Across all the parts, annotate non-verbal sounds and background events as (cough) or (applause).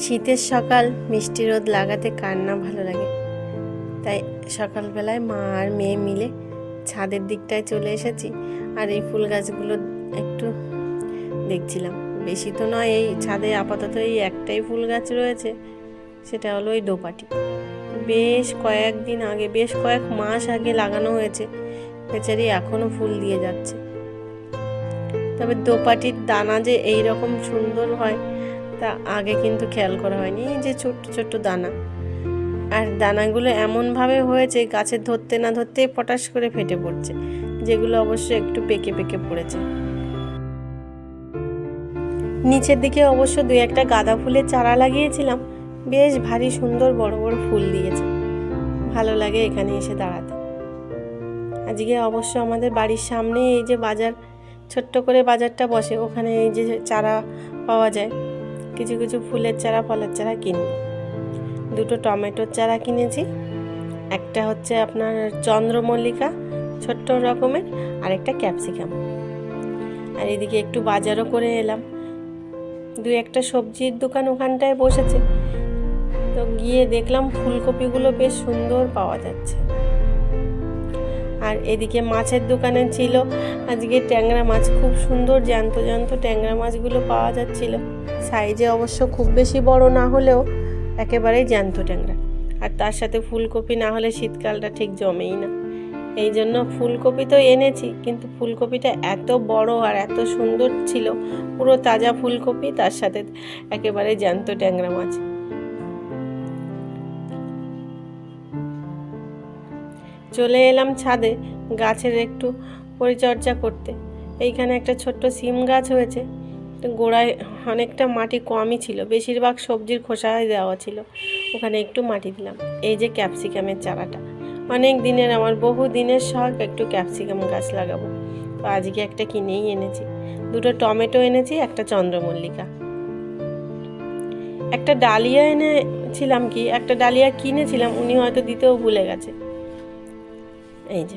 শীতের সকাল, মিষ্টি রোদ লাগাতে কার না ভালো লাগে। তাই সকালবেলায় মা আর মেয়ে মিলে ছাদের দিকটায় চলে এসেছি আর এই ফুল গাছগুলো একটু দেখছিলাম। বেশি তো নয়, এই ছাদে আপাতত এই একটাই ফুল গাছ রয়েছে, সেটা হলো ওই দোপাটি। বেশ কয়েকদিন আগে, বেশ কয়েক মাস আগে লাগানো হয়েছে, বেচারি এখনও ফুল দিয়ে যাচ্ছে। তবে দোপাটির দানা যে এই রকম সুন্দর হয় তা আগে কিন্তু খেয়াল করা হয়নি যে ছোট্ট ছোট্ট দানা। আর দানাগুলো এমনভাবে হয়েছে, গাছে ধরতে না ধরতেই পটাশ করে ফেটে পড়ছে, যেগুলো অবশ্য একটু পেকে পেকে পড়েছে। নিচের দিকে অবশ্য দুই একটা গাঁদা ফুলের চারা লাগিয়েছিলাম, বেশ ভারী সুন্দর বড় বড় ফুল দিয়েছে। ভালো লাগে এখানে এসে দাঁড়াতে। আজকে অবশ্য আমাদের বাড়ির সামনে এই যে বাজার, ছোট্ট করে বাজারটা বসে, ওখানে এই যে চারা পাওয়া যায়। কিছু কিছু ফুলের চারা, ফলের চারা কিনি দুটো টমেটোর চারা কিনেছি। একটা হচ্ছে আপনার চন্দ্রমল্লিকা, ছোট্ট রকমের আর একটা ক্যাপসিকাম। আর এদিকে একটু বাজারও করে এলাম। দু একটা সবজির দোকান ওখানটায় বসেছে। তো গিয়ে দেখলাম ফুলকপিগুলো বেশ সুন্দর পাওয়া যাচ্ছে। আর এদিকে মাছের দোকানে ছিল। আজকে ট্যাংরা মাছ, খুব সুন্দর জ্যান্ত জ্যান্ত ট্যাংরা মাছগুলো পাওয়া যাচ্ছিল। সাইজে অবশ্য খুব বেশি বড় না হলেও একেবারেই জ্যান্ত ট্যাংরা। আর তার সাথে ফুলকপি না হলে শীতকালটা ঠিক জমেই না। এই জন্য ফুলকপি তো এনেছি, কিন্তু ফুলকপিটা এত বড় আর এত সুন্দর ছিল, পুরো তাজা ফুলকপি, তার সাথে একেবারে জ্যান্ত ট্যাংরা মাছ। চলে এলাম ছাদে গাছের একটু পরিচর্যা করতে। এইখানে একটা ছোট্ট সিম গাছ হয়েছে গোড়ায় অনেকটা মাটি কমই ছিল। বেশিরভাগ সবজির খোসায় দেওয়া ছিল। ওখানে একটু মাটি দিলাম। এই যে ক্যাপসিকামের চারাটা। অনেক দিনের আমার বহু দিনের শখ একটু ক্যাপসিকাম গাছ লাগাবো। তো আজকে একটা কিনেই এনেছি। দুটো টমেটো এনেছি, একটা চন্দ্রমল্লিকা। একটা ডালিয়া এনেছিলাম কি? একটা ডালিয়া কিনেছিলাম, উনি হয়তো দিতেও ভুলে গেছে। এই যে,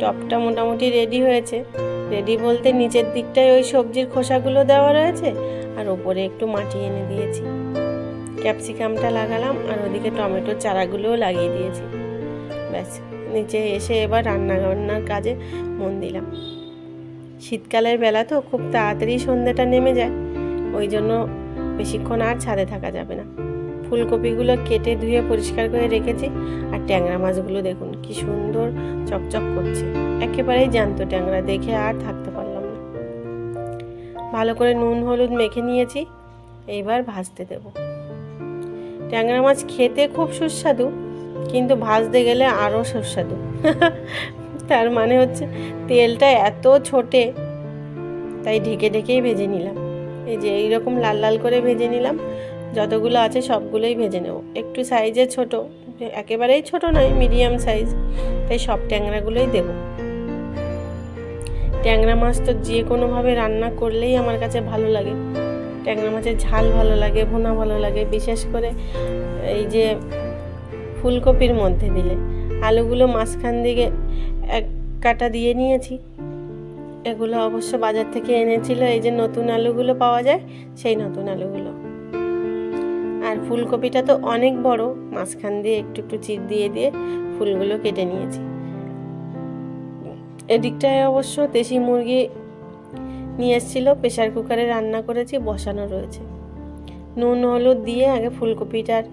টপটা মোটামুটি রেডি হয়েছে। রেডি বলতে নিচের দিকটায় ওই সবজির খোসাগুলো দেওয়া রয়েছে, আর ওপরে একটু মাটি এনে দিয়েছি। ক্যাপসিকামটা লাগালাম, আর ওদিকে টমেটোর চারাগুলোও লাগিয়ে দিয়েছি। ব্যাস, নিচে এসে এবার রান্না বান্নার কাজে মন দিলাম। শীতকালের বেলা তো খুব তাড়াতাড়ি সন্ধ্যেটা নেমে যায়, ওই জন্য বেশিক্ষণ আর ছাদে থাকা যাবে না। ফুলকপিগুলো কেটে ধুয়ে পরিষ্কার করে রেখেছি। আর ট্যাংরা মাছগুলো দেখুন, কি সুন্দর চকচক করছে। একেবারেই জ্যান্ত ট্যাংরা, দেখে আর থাকতে পারলাম না। ভালো করে নুন, হলুদ মেখে নিয়েছি এইবার ভাজতে দেব। ট্যাংরা মাছ খেতে খুব সুস্বাদু, কিন্তু ভাজতে গেলে আরও সুস্বাদু। (laughs) তার মানে হচ্ছে তেলটা এত ছোটে, তাই ঢেকে ঢেকেই ভেজে নিলাম। এই যে এইরকম লাল লাল করে ভেজে নিলাম যতগুলো আছে সবগুলোই ভেজে নেব। একটু সাইজে ছোট, একেবারেই ছোট নয় মিডিয়াম সাইজ তাই সব ট্যাংরাগুলোই দেব। ট্যাংরা মাছ তো যে কোনোভাবে রান্না করলেই আমার কাছে ভালো লাগে। ট্যাংরা মাছের ঝাল ভালো লাগে, ভুনা ভালো লাগে, বিশেষ করে এই যে ফুলকপির মধ্যে দিলে। আলুগুলো মাঝখান দিকে এক কাটা দিয়ে নিয়েছি। এগুলো অবশ্য বাজার থেকে এনেছিল, এই যে নতুন আলুগুলো পাওয়া যায়, সেই নতুন আলুগুলো। ফুলকপিটা তো অনেক বড়। মাঝখান দিয়ে একটু একটু চির দিয়ে দিয়ে ফুলগুলো কেটে নিয়েছি। এদিকটায় অবশ্য দেশি মুরগি নিয়ে এসেছিল। প্রেশার কুকারে রান্না করেছি, বসানো রয়েছে। নুন, হলুদ দিয়ে আগে ফুলকপিটার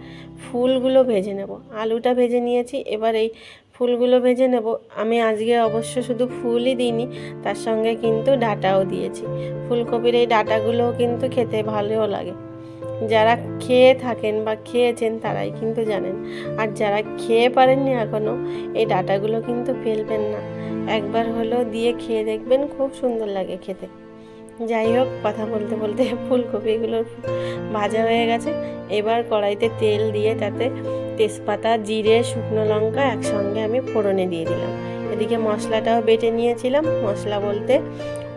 ফুলগুলো ভেজে নেব। আলুটা ভেজে নিয়েছি, এবার এই ফুলগুলো ভেজে নেব। আমি আজকে অবশ্য শুধু ফুলই দিইনি, তার সঙ্গে কিন্তু ডাটাও দিয়েছি। ফুলকপির এই ডাটাগুলোও কিন্তু খেতে ভালোও লাগে। যারা খেয়ে থাকেন বা খেয়েছেন তারাই কিন্তু জানেন। আর যারা খেয়ে পারেননি এখনও এই ডাটাগুলো কিন্তু ফেলবেন না। একবার হলেও দিয়ে খেয়ে দেখবেন, খুব সুন্দর লাগে খেতে। যাই হোক, কথা বলতে বলতে ফুলকপিগুলো ভাজা হয়ে গেছে। এবার কড়াইতে তেল দিয়ে তাতে তেজপাতা, জিরে, শুকনো লঙ্কা একসঙ্গে আমি ফোড়নে দিয়ে দিলাম। এদিকে মশলাটাও বেটে নিয়েছিলাম। মশলা বলতে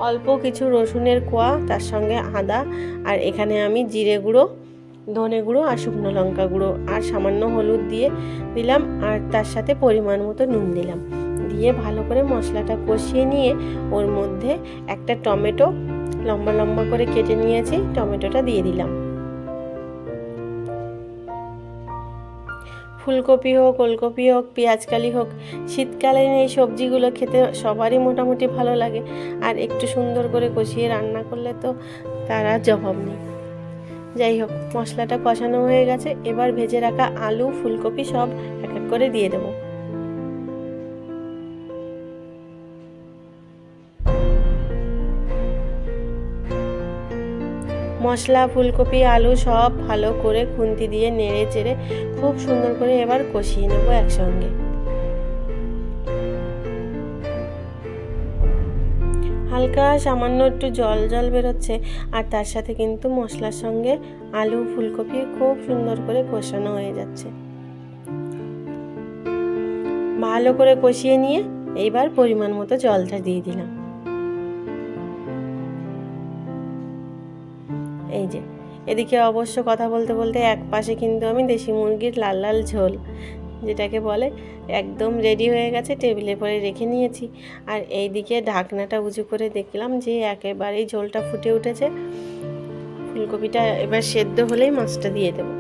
অল্প কিছু রসুনের কোয়া, তার সঙ্গে আদা, আর এখানে আমি জিরে গুঁড়ো, ধনে গুঁড়ো আর শুকনো লঙ্কা গুঁড়ো, আর সামান্য হলুদ দিয়ে দিলাম, আর তার সাথে পরিমাণ মতো নুন দিলাম। দিয়ে ভালো করে মশলাটা কষিয়ে নিয়ে ওর মধ্যে একটা টমেটো লম্বা লম্বা করে কেটে নিয়েছি, টমেটোটা দিয়ে দিলাম। ফুলকপি হোক, ওলকপি হোক, পেঁয়াজকালি হোক, শীতকালীন এই সবজিগুলো খেতে সবারই মোটামুটি ভালো লাগে। আর একটু সুন্দর করে কষিয়ে রান্না করলে তো তারা জবাব নেই। যাই হোক, মশলাটা কষানো হয়ে গেছে। এবার ভেজে রাখা আলু, ফুলকপি সব এক এক করে দিয়ে দেবো। মশলা, ফুলকপি, আলু সব ভালো করে খুন্তি দিয়ে নেড়ে চেড়ে খুব সুন্দর করে এবার কষিয়ে নেব একসঙ্গে। হালকা সামান্য একটু জল জল বেরোচ্ছে আর তার সাথে কিন্তু মশলার সঙ্গে আলু, ফুলকপি খুব সুন্দর করে কষানো হয়ে যাচ্ছে। ভালো করে কষিয়ে নিয়ে এইবার পরিমাণ মতো জলটা দিয়ে দিলাম। এদিকে অবশ্য কথা বলতে বলতে এক পাশে কিন্তু আমি দেশি মুরগির লাল লাল ঝোল, যেটাকে বলে একদম রেডি হয়ে গেছে টেবিলে পরে রেখে নিয়েছি। আর এই দিকে ঢাকনাটা উঁচু করে দেখলাম যে একেবারেই ঝোলটা ফুটে উঠেছে। ফুলকপিটা এবার সেদ্ধ হলেই মাছটা দিয়ে দেবো।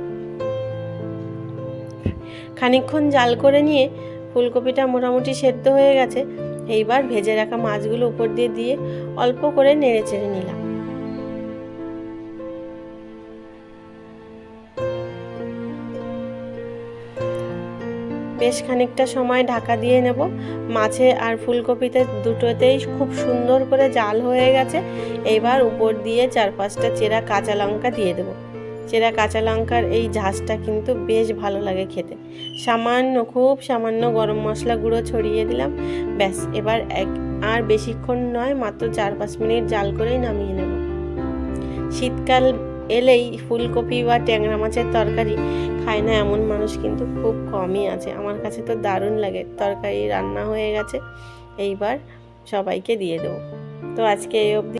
খানিকক্ষণ জাল করে নিয়ে ফুলকপিটা মোটামুটি সেদ্ধ হয়ে গেছে। এইবার ভেজে রাখা মাছগুলো উপর দিয়ে দিয়ে অল্প করে নেড়ে চেড়ে নিলাম। বেশ খানিকটা সময় ঢাকা দিয়ে নেব। মাছে আর ফুলকপিতে দুটোতেই খুব সুন্দর করে জাল হয়ে গেছে। এইবার উপর দিয়ে চার পাঁচটা চেরা কাঁচা লঙ্কা দিয়ে দেবো। চেরা কাঁচা লঙ্কার এই ঝাঁজটা কিন্তু বেশ ভালো লাগে খেতে। সামান্য, খুব সামান্য গরম মশলা গুঁড়ো ছড়িয়ে দিলাম। ব্যাস, এবার এক, আর বেশিক্ষণ নয়, মাত্র চার পাঁচ মিনিট জাল করেই নামিয়ে নেব। শীতকাল এলেই ফুলকপি বা ট্যাংরা মাছের তরকারি খায় না এমন মানুষ কিন্তু খুব কমই আছে। আমার কাছে তো দারুণ লাগে। তরকারি রান্না হয়ে গেছে। এইবার সবাইকে দিয়ে দেবো। তো আজকে এই অবধি।